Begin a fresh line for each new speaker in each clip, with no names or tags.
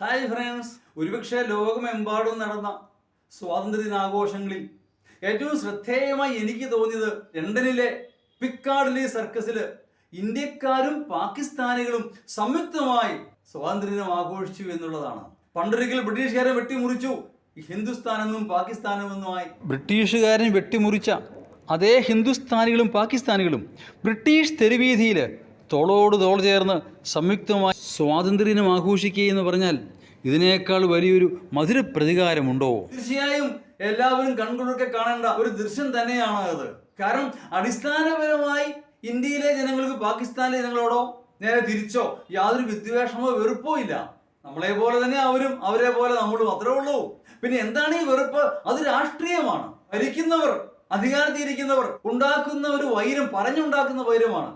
Hi friends ഒരുപക്ഷെ ലോകമെമ്പാടും നടന്ന സ്വാതന്ത്ര്യ ദിനാഘോഷങ്ങളിൽ ഏറ്റവും ശ്രദ്ധേയമായി എനിക്ക് തോന്നിയത് ലണ്ടനിലെ പിക്കാഡ്ലി സർക്കസിൽ ഇന്ത്യക്കാരും പാകിസ്ഥാനികളും സംയുക്തമായി സ്വാതന്ത്ര്യദിനം ആഘോഷിച്ചു എന്നുള്ളതാണ്. പണ്ടൊരിക്കൽ ബ്രിട്ടീഷുകാരെ വെട്ടിമുറിച്ചു. ഹിന്ദുസ്ഥാനെന്നും പാകിസ്ഥാനെന്നുമായി ബ്രിട്ടീഷുകാരൻ വെട്ടിമുറിച്ച അതേ ഹിന്ദുസ്ഥാനികളും പാകിസ്ഥാനികളും ബ്രിട്ടീഷ് തെരുവീതിയിൽ തോളോട് തോൾ ചേർന്ന് സംയുക്തമായി സ്വാതന്ത്ര്യം ആഘോഷിക്കുക എന്ന് പറഞ്ഞാൽ ഇതിനേക്കാൾ വലിയൊരു മധുര പ്രതികാരമുണ്ടോ തീർച്ചയായും എല്ലാവരും കൺകുളിർക്കെ കാണേണ്ട ഒരു ദൃശ്യം തന്നെയാണ് അത്. കാരണം അടിസ്ഥാനപരമായി ഇന്ത്യയിലെ ജനങ്ങൾക്ക് പാകിസ്ഥാനിലെ ജനങ്ങളോടോ നേരെ തിരിച്ചോ യാതൊരു വിദ്വേഷമോ വെറുപ്പോ ഇല്ല. നമ്മളെ പോലെ തന്നെ അവരും അവരെ പോലെ നമ്മളും അത്രേ ഉള്ളൂ. പിന്നെ എന്താണ് ഈ വെറുപ്പ്? അത് രാഷ്ട്രീയമാണ്. ഭരിക്കുന്നവർ അധികാരത്തിരിക്കുന്നവർ ഉണ്ടാക്കുന്ന ഒരു വൈരം പറഞ്ഞുണ്ടാക്കുന്ന വൈരമാണ്.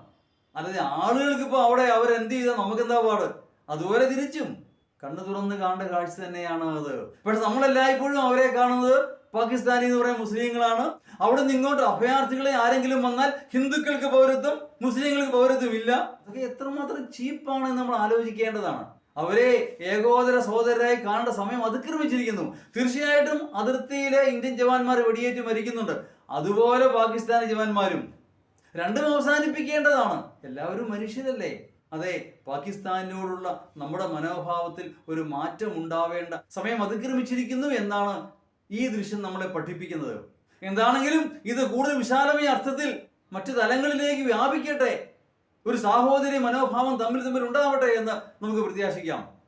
അല്ലാതെ ആളുകൾക്ക് ഇപ്പൊ അവിടെ അവരെന്ത് ചെയ്താൽ നമുക്ക് എന്താ പാട്? അതുപോലെ തിരിച്ചും. കണ്ണു തുറന്ന് കാണേണ്ട കാഴ്ച തന്നെയാണ് അത്. പക്ഷെ നമ്മളെല്ലായ്പ്പോഴും അവരെ കാണുന്നത് പാകിസ്ഥാനി എന്ന് പറയുന്ന മുസ്ലിങ്ങളാണ്. അവിടെ നിന്ന് ഇങ്ങോട്ട് അഭയാർത്ഥികളെ ആരെങ്കിലും വന്നാൽ ഹിന്ദുക്കൾക്ക് പൗരത്വം മുസ്ലിങ്ങൾക്ക് പൗരത്വം ഇല്ല. അതൊക്കെ എത്രമാത്രം ചീപ്പാണ് നമ്മൾ ആലോചിക്കേണ്ടതാണ്. അവരെ ഏകോദര സഹോദരരായി കാണേണ്ട സമയം അതിക്രമിച്ചിരിക്കുന്നു. തീർച്ചയായിട്ടും അതിർത്തിയിലെ ഇന്ത്യൻ ജവാന്മാർ വെടിയേറ്റ് മരിക്കുന്നുണ്ട്. അതുപോലെ പാകിസ്ഥാനി ജവാന്മാരും. രണ്ടും അവസാനിപ്പിക്കേണ്ടതാണ്. എല്ലാവരും മനുഷ്യരല്ലേ? അതെ പാകിസ്ഥാനോടുള്ള നമ്മുടെ മനോഭാവത്തിൽ ഒരു മാറ്റം ഉണ്ടാവേണ്ട സമയം അതിക്രമിച്ചിരിക്കുന്നു എന്നാണ് ഈ ദൃശ്യം നമ്മളെ പഠിപ്പിക്കുന്നത്. എന്താണെങ്കിലും ഇത് കൂടുതൽ വിശാലമായ അർത്ഥത്തിൽ മറ്റു തലങ്ങളിലേക്ക് വ്യാപിക്കട്ടെ. ഒരു സാഹോദര്യ മനോഭാവം തമ്മിൽ തമ്മിൽ ഉണ്ടാവട്ടെ എന്ന് നമുക്ക് പ്രത്യാശിക്കാം.